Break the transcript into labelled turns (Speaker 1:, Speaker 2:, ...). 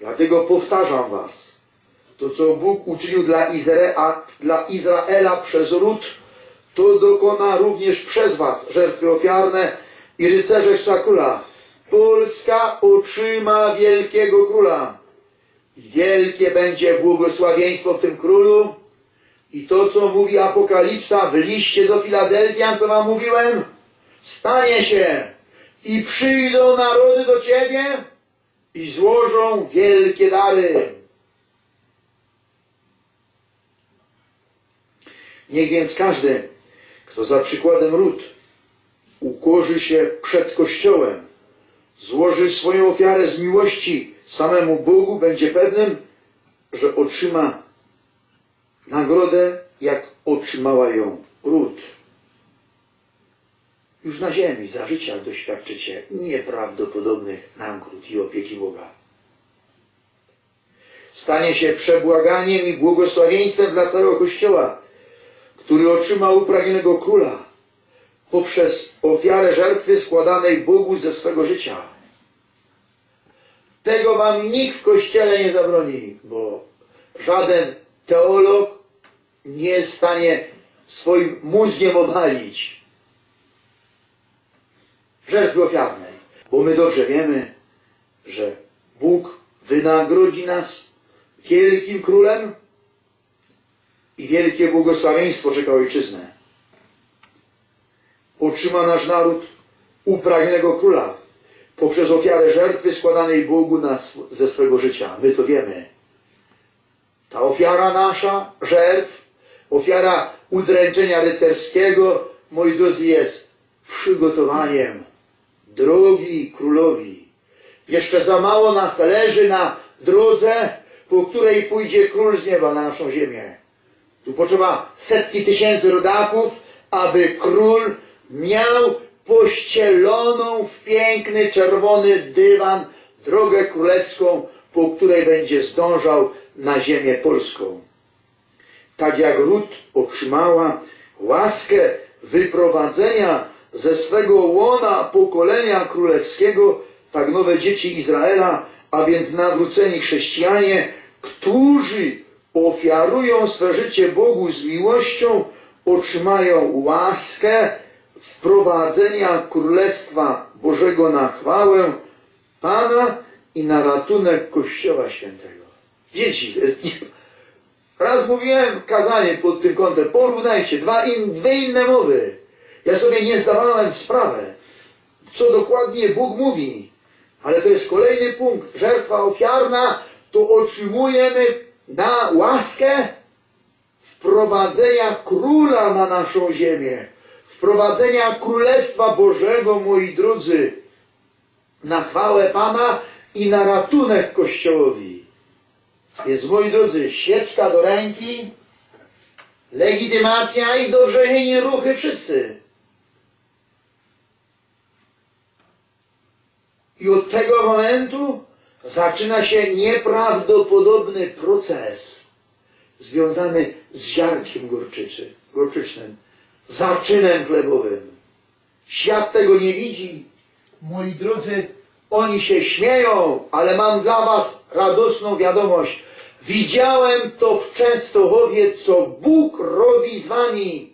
Speaker 1: Dlatego powtarzam was, to co Bóg uczynił dla Izraela, dla Izraela przez ród, to dokona również przez was żertwy ofiarne i rycerze chrzta króla. Polska otrzyma wielkiego króla. Wielkie będzie błogosławieństwo w tym królu. I to, co mówi Apokalipsa w liście do Filadelfian, co wam mówiłem, stanie się. I przyjdą narody do ciebie i złożą wielkie dary. Niech więc każdy, kto za przykładem ród ukorzy się przed Kościołem, złoży swoją ofiarę z miłości samemu Bogu, będzie pewnym, że otrzyma nagrodę, jak otrzymała ją ród. Już na ziemi za życia doświadczycie nieprawdopodobnych nagród i opieki Boga. Stanie się przebłaganiem i błogosławieństwem dla całego Kościoła, który otrzymał upragnionego króla poprzez ofiarę żertwy składanej Bogu ze swego życia. Tego wam nikt w Kościele nie zabroni, bo żaden teolog nie jest w stanie swoim mózgiem obalić żertwy ofiarnej. Bo my dobrze wiemy, że Bóg wynagrodzi nas wielkim królem i wielkie błogosławieństwo czeka ojczyznę. Otrzyma nasz naród upragnionego króla poprzez ofiarę żertwy składanej Bogu na, sw- ze swego życia. My to wiemy. Ta ofiara nasza, żertw, ofiara udręczenia rycerskiego, moi drodzy, jest przygotowaniem drogi królowi. Jeszcze za mało nas leży na drodze, po której pójdzie król z nieba na naszą ziemię. Tu potrzeba setki tysięcy rodaków, aby król miał pościeloną w piękny czerwony dywan drogę królewską, po której będzie zdążał na ziemię polską. Tak jak Ród otrzymała łaskę wyprowadzenia ze swego łona pokolenia królewskiego, tak nowe dzieci Izraela, a więc nawróceni chrześcijanie, którzy ofiarują swe życie Bogu z miłością, otrzymają łaskę wprowadzenia Królestwa Bożego na chwałę Pana i na ratunek Kościoła Świętego. Dzieci, raz mówiłem kazanie pod tym kątem, porównajcie, dwa in, dwie inne mowy. Ja sobie nie zdawałem sprawy, co dokładnie Bóg mówi, ale to jest kolejny punkt. Żertwa ofiarna to otrzymujemy na łaskę wprowadzenia króla na naszą ziemię, wprowadzenia Królestwa Bożego, moi drodzy, na chwałę Pana i na ratunek Kościołowi. Więc, moi drodzy, świeczka do ręki, legitymacja i do wrzesieni ruchy wszyscy. I od tego momentu zaczyna się nieprawdopodobny proces związany z ziarnkiem gorczyczy, gorczycznym, zaczynem chlebowym. Świat tego nie widzi. Moi drodzy, oni się śmieją, ale mam dla was radosną wiadomość. Widziałem to w Częstochowie, co Bóg robi z wami.